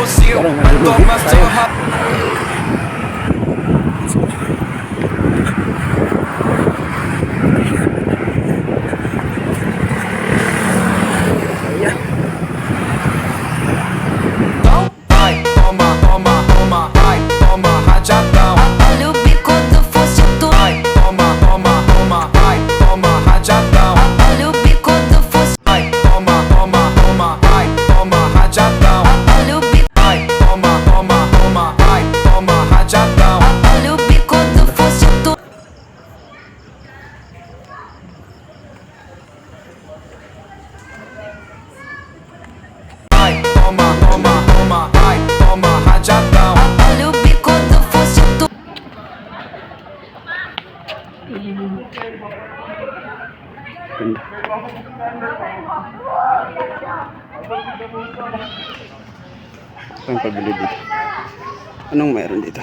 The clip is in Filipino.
pussy. Ganda. Saan pabili dito? Anong meron dito?